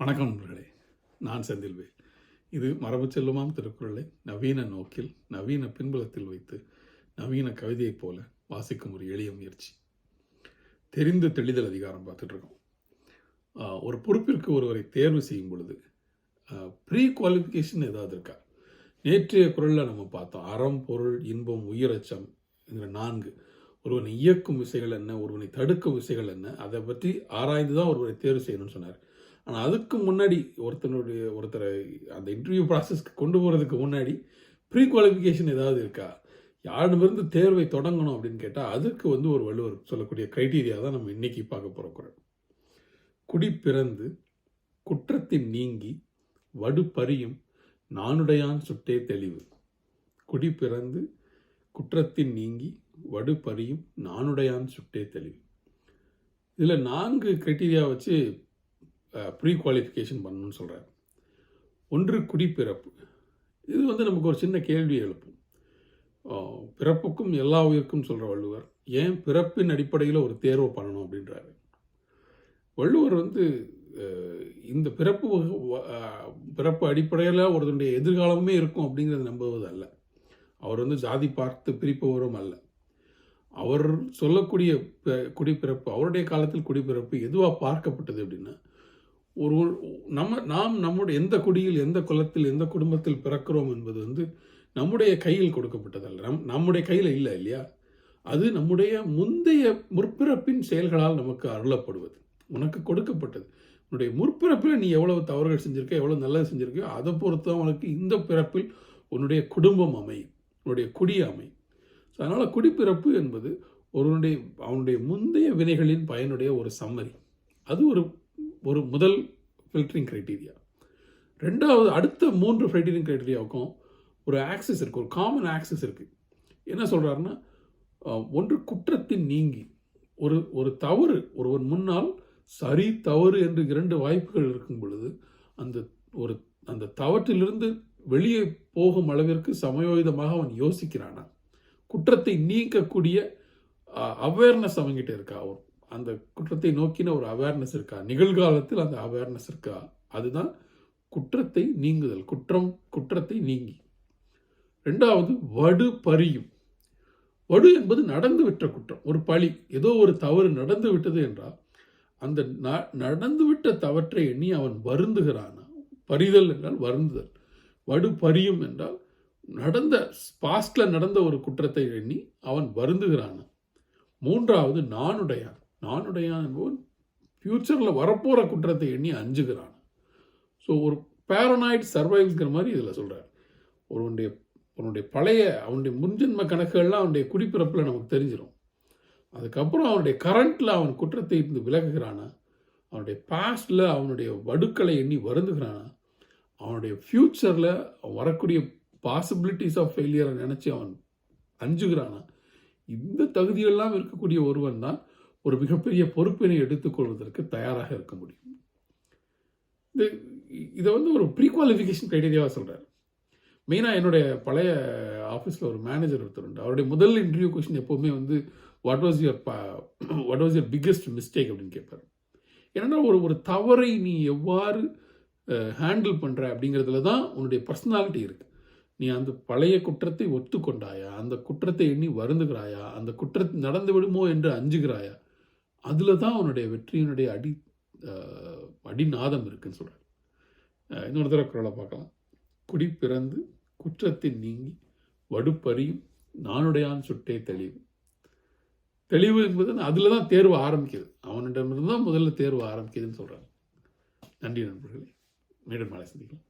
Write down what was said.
வணக்கம் நண்பர்களே நான் செந்தில்வேல் இது மரபு செல்லுமாம் திருக்குறளை நவீன நோக்கில் நவீன பின்புலத்தில் வைத்து நவீன கவிதையைப் போல வாசிக்கும் ஒரு எளிய முயற்சி. தெரிந்து தெளிதல் அதிகாரம் பார்த்துட்ருக்கோம் ஒரு பொறுப்பிற்கு ஒருவரை தேர்வு செய்யும் பொழுது ப்ரீ குவாலிஃபிகேஷன் ஏதாவது இருக்கா? நேற்றைய குரலில் நம்ம பார்த்தோம் அறம் பொருள் இன்பம் உயிரச்சம் என்கிற நான்கு. ஒருவனை இயக்கும் விசைகள் என்ன? ஒருவனை தடுக்கும் விசைகள் என்ன? அதை பற்றி ஆராய்ந்து தான் ஒருவரை தேர்வு செய்யணும்னு சொன்னார். ஆனால் அதுக்கு முன்னாடி ஒருத்தனுடைய ஒருத்தரை அந்த இன்டர்வியூ ப்ராசஸ்க்கு கொண்டு போகிறதுக்கு முன்னாடி ப்ரீ குவாலிஃபிகேஷன் ஏதாவது இருக்கா? யாரிடமிருந்து தேர்வை தொடங்கணும் அப்படின்னு கேட்டால் அதுக்கு வந்து ஒரு வள்ளுவர் சொல்லக்கூடிய க்ரைட்டீரியா தான் நம்ம இன்றைக்கி பார்க்க போகிற குரல். குடி பிறந்து குற்றத்தின் நீங்கி வடு பறியும் நானுடையான் சுட்டே தெளிவு. குடி பிறந்து குற்றத்தின் நீங்கி வடு பறியும் நானுடையான் சுட்டே தெளிவு. இதில் நான்கு க்ரைட்டீரியா வச்சு ப்ரீ குவாலிஃபிகேஷன் பண்ணணும்னு சொல்கிறார் ஒன்று குடிப்பிறப்பு. இது வந்து நமக்கு ஒரு சின்ன கேள்வி எழுப்பும். பிறப்புக்கும் எல்லா உயிருக்கும் சொல்கிற வள்ளுவர் ஏன் பிறப்பின் அடிப்படையில் ஒரு தேர்வு பண்ணணும்? அப்படின்றாரு. வள்ளுவர் வந்து இந்த பிறப்பு பிறப்பு அடிப்படையில் ஒருத்தனுடைய எதிர்காலமே இருக்கும் அப்படிங்கிறத நம்புவது அல்ல. அவர் வந்து ஜாதி பார்த்து பிரிப்பவரும் அல்ல. அவர் சொல்லக்கூடிய ப- குடிப்பிறப்பு அவருடைய காலத்தில் குடிப்பிறப்பு எதுவாக பார்க்கப்பட்டது அப்படின்னா ஒரு நம்ம நாம் நம்முடைய எந்த குடியில் எந்த குலத்தில் எந்த குடும்பத்தில் பிறக்கிறோம் என்பது வந்து நம்முடைய கையில் கொடுக்கப்பட்டதல்ல. நம் நம்முடைய கையில் இல்லை இல்லையா? அது நம்முடைய முந்தைய முற்பிறப்பின் செயல்களால் நமக்கு அருளப்படுவது. உனக்கு கொடுக்கப்பட்டது. உன்னுடைய முற்பிறப்பில் நீ எவ்வளவு தவறுகள் செஞ்சிருக்க எவ்வளோ நல்லது செஞ்சிருக்கோ அதை பொறுத்து உனக்கு இந்த பிறப்பில் உன்னுடைய குடும்பம் அமையும். உன்னுடைய குடி அமையும். ஸோ அதனால் குடிப்பிறப்பு என்பது ஒருவனுடைய அவனுடைய முந்தைய வினைகளின் பயனுடைய ஒரு சம்மரி அது ஒரு ஒரு முதல் ஃபில்டரிங் க்ரைட்டீரியா ரெண்டாவது அடுத்த மூன்று ஃபில்டரிங் க்ரைட்டீரியாவுக்கும் ஒரு ஆக்சஸ் இருக்குது ஒரு காமன் ஆக்சஸ் இருக்குது என்ன சொல்கிறாருன்னா ஒன்று குற்றத்தின் நீங்கி ஒரு ஒரு தவறு ஒருவன் முன்னால் சரி தவறு என்று இரண்டு வாய்ப்புகள் இருக்கும் பொழுது அந்த ஒரு அந்த தவற்றிலிருந்து வெளியே போகும் அளவிற்கு சமயோகிதமாக அவன் யோசிக்கிறானா? குற்றத்தை நீக்கக்கூடிய அவேர்னஸ் அவங்ககிட்ட இருக்கா? அவன் அந்த குற்றத்தை நோக்கின ஒரு அவேர்னஸ் இருக்கா? நிகழ்காலத்தில் அந்த அவேர்னஸ் இருக்கா? அதுதான் குற்றத்தை நீங்குதல். குற்றம் குற்றத்தை நீங்கி. ரெண்டாவது வடு பரியும் வடு என்பது நடந்து விட்ட குற்றம். ஒரு பழி ஏதோ ஒரு தவறு நடந்து விட்டது என்றால் அந்த ந- நடந்துவிட்ட தவற்றை எண்ணி அவன் வருந்துகிறானா? பறிதல் என்றால் வருந்துதல். வடு பறியும் என்றால் நடந்த பாஸ்டில் நடந்த ஒரு குற்றத்தை எண்ணி அவன் வருந்துகிறானா? மூன்றாவது நானுடையான். நானுடையான் என்பவன் ஃப்யூச்சரில் வரப்போகிற குற்றத்தை எண்ணி அஞ்சுகிறான். ஸோ ஒரு பேரனாய்ட் சர்வைவ்ங்கிற மாதிரி இதில் சொல்கிறார் ஒருவனுடைய அவனுடைய பழைய அவனுடைய முன்ஜென்ம கணக்குகள்லாம் அவனுடைய குடிப்பிறப்பில் நமக்கு தெரிஞ்சிடும் அதுக்கப்புறம் அவனுடைய கரண்ட்டில் அவன் குற்றத்தை இருந்து விலகுகிறானா? அவனுடைய பாஸ்டில் அவனுடைய வடுக்களை எண்ணி வருந்துகிறானா? அவனுடைய ஃப்யூச்சரில் வரக்கூடிய பாசிபிலிட்டிஸ் ஆஃப் ஃபெயிலியரை நினச்சி அவன் அஞ்சுகிறானா? இந்த தகுதியெல்லாம் இருக்கக்கூடிய ஒருவன் தான் ஒரு மிகப்பெரிய பொறுப்பினை எடுத்துக்கொள்வதற்கு தயாராக இருக்க முடியும். இது இதை வந்து ஒரு ப்ரீ குவாலிஃபிகேஷன் க்ரைட்டீரியாவாக சொல்கிறார் மெயினாக என்னுடைய பழைய ஆஃபீஸில் ஒரு மேனேஜர் ஒருத்தர் உண்டு. அவருடைய முதல் இன்டர்வியூ கொஷின் எப்போவுமே வந்து what was your what was your biggest mistake அப்படின்னு கேட்பார். ஏன்னா ஒரு ஒரு தவறை நீ எவ்வாறு ஹேண்டில் பண்ணுற அப்படிங்கிறதுல தான் உன்னுடைய பர்சனாலிட்டி இருக்குது நீ அந்த பழைய குற்றத்தை ஒத்துக்கொண்டாயா? அந்த குற்றத்தை எண்ணி வருந்துகிறாயா? அந்த குற்றம் நடந்து விடுமோ என்று அஞ்சுகிறாயா? அதில் தான் அவனுடைய வெற்றியினுடைய அடி அடிநாதம் இருக்குன்னு சொல்கிறார் இன்னொரு தடவை குரலை பார்க்கலாம். குடி பிறந்து குற்றத்தின் நீங்கி வடுப்பறியும் நானுடையான் சுட்டே தெளிவு. தெளிவு என்பது அதில் தான் தேர்வு ஆரம்பிக்குது. அவனிடமிருந்து தான் முதல்ல தேர்வு ஆரம்பிக்குதுன்னு சொல்கிறாங்க நன்றி நண்பர்களே. மீண்டும் நாளை சந்திக்கலாம்.